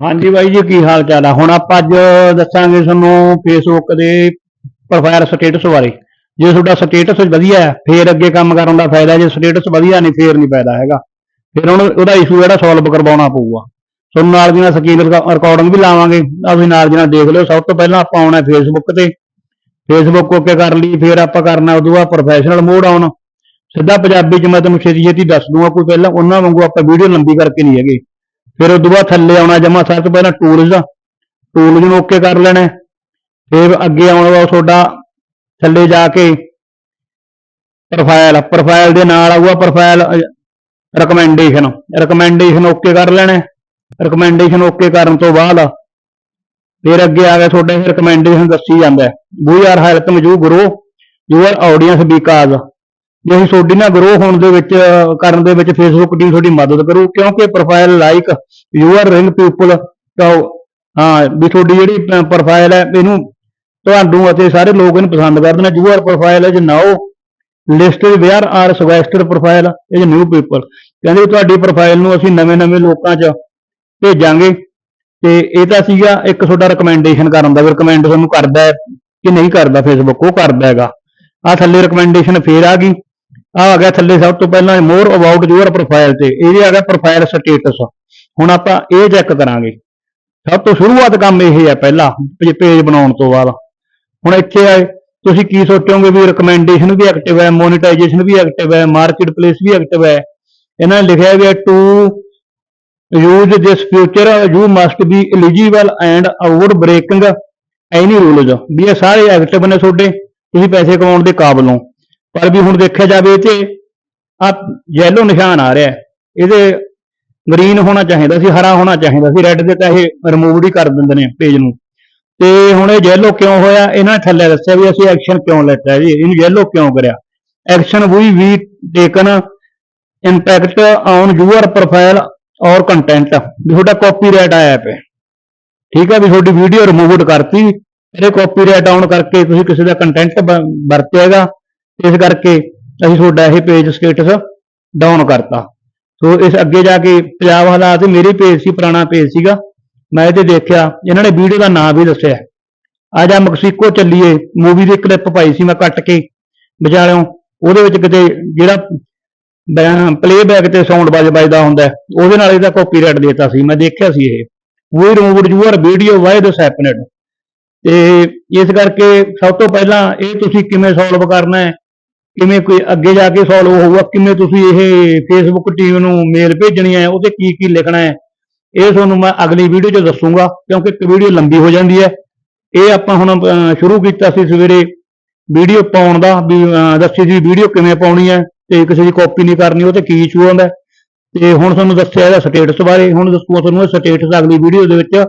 ਹਾਂਜੀ ਬਾਈ ਜੀ, ਕੀ ਹਾਲ ਚਾਲ ਆ? ਹੁਣ ਆਪਾਂ ਅੱਜ ਦੱਸਾਂਗੇ ਤੁਹਾਨੂੰ ਫੇਸਬੁੱਕ ਦੇ ਪ੍ਰੋਫਾਈਲ ਸਟੇਟਸ ਬਾਰੇ। ਜੇ ਤੁਹਾਡਾ ਸਟੇਟਸ ਵਧੀਆ ਹੈ, ਫੇਰ ਅੱਗੇ ਕੰਮ ਕਰਨ ਦਾ ਫਾਇਦਾ, ਜੇ ਸਟੇਟਸ ਵਧੀਆ ਨਹੀਂ, ਫੇਰ ਨਹੀਂ ਫਾਇਦਾ ਹੈਗਾ। ਫਿਰ ਹੁਣ ਉਹਦਾ ਇਸ਼ੂ ਜਿਹੜਾ ਸੋਲਵ ਕਰਵਾਉਣਾ ਪਊਗਾ। ਤੁਹਾਨੂੰ ਨਾਲ ਦੀ ਨਾਲ ਸਕਰੀਨ ਰਿਕਾਰਡਿੰਗ ਵੀ ਲਾਵਾਂਗੇ। ਆ ਤੁਸੀਂ ਨਾਲ ਦੀ ਨਾਲ ਦੇਖ ਲਿਓ। ਸਭ ਤੋਂ ਪਹਿਲਾਂ ਆਪਾਂ ਆਉਣਾ ਫੇਸਬੁੱਕ ਤੇ। ਫੇਸਬੁੱਕ ਓਕੇ ਕਰ ਲਈ, ਫਿਰ ਆਪਾਂ ਕਰਨਾ ਉਦੋਂ ਬਾਅਦ ਪ੍ਰੋਫੈਸ਼ਨਲ ਮੋਡ ਆਉਣ। ਸਿੱਧਾ ਪੰਜਾਬੀ ਚ ਮੈਂ ਤੁਹਾਨੂੰ ਛੇਤੀ ਛੇਤੀ ਦੱਸ ਦੂੰਗਾ। ਕੋਈ ਪਹਿਲਾਂ ਉਹਨਾਂ ਵਾਂਗੂ ਆਪਾਂ ਵੀਡੀਓ ਲੰਬੀ ਕਰਕੇ ਨਹੀਂ ਹੈਗੇ। ਫਿਰ ਉਸ ਬਾਅਦ ਥੱਲੇ ਆਉਣਾ ਜਮਾ ਸਾਰ ਤੋਂ ਪਹਿਲਾਂ ਟੂਲਸ ਦਾ ਟੂਲਸ ਨੂੰ ਓਕੇ ਕਰ ਲੈਣਾ। ਫਿਰ ਅੱਗੇ ਆਉਣ ਵਾਲਾ ਤੁਹਾਡਾ ਥੱਲੇ ਜਾ ਕੇ ਪ੍ਰੋਫਾਈਲ ਪ੍ਰੋਫਾਈਲ ਦੇ ਨਾਲ ਆਊਗਾ ਪ੍ਰੋਫਾਈਲ ਰეკਮੈਂਡੇਸ਼ਨ ਰეკਮੈਂਡੇਸ਼ਨ ਓਕੇ ਕਰ ਲੈਣਾ। ਰეკਮੈਂਡੇਸ਼ਨ ਓਕੇ ਕਰਨ ਤੋਂ ਬਾਅਦ ਫਿਰ ਅੱਗੇ ਆ ਗਿਆ ਤੁਹਾਡੇ ਇਹ ਦੱਸੀ ਜਾਂਦਾ। We are helping you grow your audience because ਜੇ ਅਸੀਂ ਤੁਹਾਡੀ ਨਾ ਗਰੋ ਹੋਣ ਦੇ ਵਿੱਚ ਕਰਨ ਦੇ ਵਿੱਚ ਫੇਸਬੁੱਕ ਟੀਮ ਤੁਹਾਡੀ ਮਦਦ ਕਰੂ, ਕਿਉਂਕਿ profile like you are ring people ਤਾਂ ਹਾਂ, ਵੀ ਤੁਹਾਡੀ ਜਿਹੜੀ ਪ੍ਰੋਫਾਈਲ ਹੈ, ਇਹਨੂੰ ਤੁਹਾਨੂੰ ਅਤੇ ਸਾਰੇ ਲੋਕ ਇਹਨੂੰ ਪਸੰਦ ਕਰਦੇ ਨੇ। Your profile is now listed where are suggested profile is new people ਕਹਿੰਦੇ ਤੁਹਾਡੀ ਪ੍ਰੋਫਾਈਲ ਨੂੰ ਅਸੀਂ ਨਵੇਂ-ਨਵੇਂ ਲੋਕਾਂ 'ਚ ਭੇਜਾਂਗੇ, ਤੇ ਇਹ ਤਾਂ ਸੀਗਾ ਇੱਕ ਤੁਹਾਡਾ ਰეკਮੈਂਡੇਸ਼ਨ ਕਰਨ ਦਾ, ਵੀ ਰეკਮੈਂਡ ਤੁਹਾਨੂੰ ਕਰਦਾ ਕਿ ਨਹੀਂ ਕਰਦਾ ਫੇਸਬੁੱਕ ਉਹ ਕਰਦਾ ਹੈਗਾ। ਆ ਥੱਲੇ ਰეკਮੈਂਡੇਸ਼ਨ ਫੇਰ ਆ ਗਈ। ਆ ਆ ਗਿਆ ਥੱਲੇ ਸਭ ਤੋਂ ਪਹਿਲਾਂ ਮੋਰ ਅਬਾਊਟ ਯੂਅਰ ਪ੍ਰੋਫਾਈਲ ਤੇ, ਇਹਦੇ ਆ ਗਿਆ ਪ੍ਰੋਫਾਈਲ ਸਟੇਟਸ ਹੁਣ ਆਪਾਂ ਇਹ ਚੈੱਕ ਕਰਾਂਗੇ। ਸਭ ਤੋਂ ਸ਼ੁਰੂਆਤ ਕੰਮ ਇਹ ਹੈ ਪਹਿਲਾ ਪੇਜ ਬਣਾਉਣ ਤੋਂ ਬਾਅਦ। ਹੁਣ ਇੱਥੇ ਆਏ, ਤੁਸੀਂ ਕੀ ਸੋਚੋਗੇ ਵੀ ਰეკਮੈਂਡੇਸ਼ਨ ਵੀ ਐਕਟਿਵ ਹੈ ਮੋਨੇਟਾਈਜੇਸ਼ਨ ਵੀ ਐਕਟਿਵ ਹੈ ਮਾਰਕੀਟ ਪਲੇਸ ਵੀ ਐਕਟਿਵ ਹੈ? ਇਹਨਾਂ ਨੇ ਲਿਖਿਆ ਵੀ to use this feature you must be eligible and avoid breaking any rules ਵੀ ਇਹ ਸਾਰੇ ਐਕਟਿਵ ਨੇ ਤੁਹਾਡੇ, ਤੁਸੀਂ ਪੈਸੇ ਕਮਾਉਣ ਦੇ ਕਾਬਿਲ ਹੋ। ਪਰ ਵੀ ਹੁਣ ਦੇਖਿਆ ਜਾਵੇ ਇਹ ਆ ਯੈਲੋ ਨਿਸ਼ਾਨ ਆ ਰਿਹਾ ਇਹਦੇ ਗ੍ਰੀਨ ਹੋਣਾ ਚਾਹੀਦਾ ਸੀ, ਹਰਾ ਹੋਣਾ ਚਾਹੀਦਾ ਸੀ ਰੈੱਡ ਦੇ ਤਾਂ ਇਹ ਰਿਮੂਵਡ ਹੀ ਕਰ ਦਿੰਦੇ ਨੇ ਪੇਜ ਨੂੰ। ਤੇ ਹੁਣ ਇਹ ਯੈਲੋ ਕਿਉਂ ਹੋਇਆ? ਇਹਨਾਂ ਨੇ ਥੱਲੇ ਦੱਸਿਆ ਵੀ ਅਸੀਂ ਐਕਸ਼ਨ ਕਿਉਂ ਲੈਤਾ ਜੀ? ਇਹਨੂੰ ਯੈਲੋ ਕਿਉਂ ਕਰਿਆ? Action we we taken impact on your profile or content ਵੀ ਤੁਹਾਡਾ ਕਾਪੀਰਾਈਟ ਆਇਆ ਪਿਆ। ਠੀਕ ਹੈ ਵੀ ਤੁਹਾਡੀ ਵੀਡੀਓ ਰਿਮੂਵਡ ਕਰਤੀ। ਇਹਦੇ ਕਾਪੀਰਾਈਟ ਆਉਣ ਕਰਕੇ ਤੁਸੀਂ ਕਿਸੇ ਦਾ ਕੰਟੈਂਟ ਵਰਤਿਆ ਹੈਗਾ ਇਸ ਕਰਕੇ ਅਸੀਂ ਤੁਹਾਡਾ ਇਹ ਪੇਜ ਸਟੇਟਸ ਡਾਊਨ ਕਰਤਾ। ਸੋ ਇਸ ਅੱਗੇ ਜਾ ਕੇ ਪੰਜਾਬ ਹਾਲਾਤ ਮੇਰੇ ਪੇਜ ਸੀ, ਪੁਰਾਣਾ ਪੇਜ ਸੀਗਾ। ਮੈਂ ਇਹਦੇ ਦੇਖਿਆ, ਇਹਨਾਂ ਨੇ ਵੀਡੀਓ ਦਾ ਨਾਮ ਵੀ ਦੱਸਿਆ। ਆ ਜਾ ਮੈਕਸੀਕੋ ਚੱਲੀਏ ਮੂਵੀ ਦੀ ਕਲਿੱਪ ਪਾਈ ਸੀ ਮੈਂ ਕੱਟ ਕੇ, ਵਿਚਾਲਿਓਂ। ਉਹਦੇ ਵਿੱਚ ਕਿਤੇ ਜਿਹੜਾ ਪਲੇਬੈਕ ਤੇ ਸਾਊਂਡ ਵੱਜ, ਵੱਜਦਾ ਹੁੰਦਾ, ਉਹਦੇ ਨਾਲ ਇਹਦਾ ਕਾਪੀਰਾਈਟ ਦਿੱਤਾ ਸੀ। ਮੈਂ ਦੇਖਿਆ ਸੀ ਇਹ। We removed your video why this happened ਤੇ ਇਸ ਕਰਕੇ ਸਭ ਤੋਂ ਪਹਿਲਾਂ ਇਹ ਤੁਸੀਂ ਕਿਵੇਂ ਸੋਲਵ ਕਰਨਾ ਹੈ? ਕਿਵੇਂ ਕੋਈ ਅੱਗੇ ਜਾ ਕੇ ਸੋਲਵ ਹੋਊਗਾ, ਕਿਵੇਂ ਤੁਸੀਂ ਇਹ ਫੇਸਬੁੱਕ ਟੀਮ ਨੂੰ ਮੇਲ ਭੇਜਣੀ ਹੈ ਉਹਤੇ ਕੀ ਕੀ ਲਿਖਣਾ ਹੈ, ਇਹ ਤੁਹਾਨੂੰ ਮੈਂ ਅਗਲੀ ਵੀਡੀਓ 'ਚ ਦੱਸੂਗਾ, ਕਿਉਂਕਿ ਇੱਕ ਵੀਡੀਓ ਲੰਬੀ ਹੋ ਜਾਂਦੀ ਹੈ। ਇਹ ਆਪਾਂ ਹੁਣ ਸ਼ੁਰੂ ਕੀਤਾ ਸੀ ਸਵੇਰੇ ਵੀਡੀਓ ਪਾਉਣ ਦਾ, ਵੀ ਦੱਸੀ ਸੀ ਵੀਡੀਓ ਕਿਵੇਂ ਪਾਉਣੀ ਹੈ, ਤੇ ਕਿਸੇ ਦੀ ਕਾਪੀ ਨਹੀਂ ਕਰਨੀ, ਉਹ ਤੇ ਕੀ ਇਸ਼ੂ ਆਉਂਦਾ ਤੇ ਹੁਣ ਤੁਹਾਨੂੰ ਦੱਸਿਆ ਇਹਦਾ ਸਟੇਟਸ ਬਾਰੇ, ਹੁਣ ਦੱਸੂਗਾ ਤੁਹਾਨੂੰ ਇਹ ਸਟੇਟਸ ਅਗਲੀ ਵੀਡੀਓ ਦੇ ਵਿੱਚ,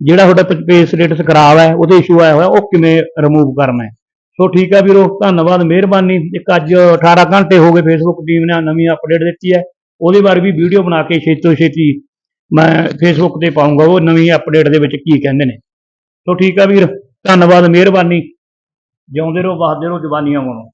ਜਿਹੜਾ ਤੁਹਾਡਾ ਪੇਜ ਸਟੇਟਸ ਖਰਾਬ ਹੈ, ਉਹਦੇ ਇਸ਼ੂ ਆਇਆ ਹੋਇਆ, ਉਹ ਕਿਵੇਂ ਰਿਮੂਵ ਕਰਨਾ ਹੈ। ਸੋ ਠੀਕ ਹੈ ਵੀਰੋ, ਧੰਨਵਾਦ, ਮਿਹਰਬਾਨੀ। ਇੱਕ ਅੱਜ 18 ਘੰਟੇ ਹੋ ਗਏ ਫੇਸਬੁੱਕ ਟੀਮ ਨੇ ਨਵੀਂ ਅਪਡੇਟ ਦਿੱਤੀ ਹੈ। ਉਹਦੇ ਬਾਰੇ ਵੀ ਵੀਡੀਓ ਬਣਾ ਕੇ ਛੇਤੀ ਤੋਂ ਛੇਤੀ ਮੈਂ ਫੇਸਬੁੱਕ ਤੇ ਪਾਉਂਗਾ ਉਹ ਨਵੀਂ ਅਪਡੇਟ ਦੇ ਵਿੱਚ ਕੀ ਕਹਿੰਦੇ ਨੇ। ਸੋ ਠੀਕ ਹੈ ਵੀਰ, ਧੰਨਵਾਦ, ਮਿਹਰਬਾਨੀ। ਜਿਉਂਦੇ ਰਹੋ, ਵਸਦੇ ਰਹੋ ਜਵਾਨੀਆਂ ਵਾਂਗੂ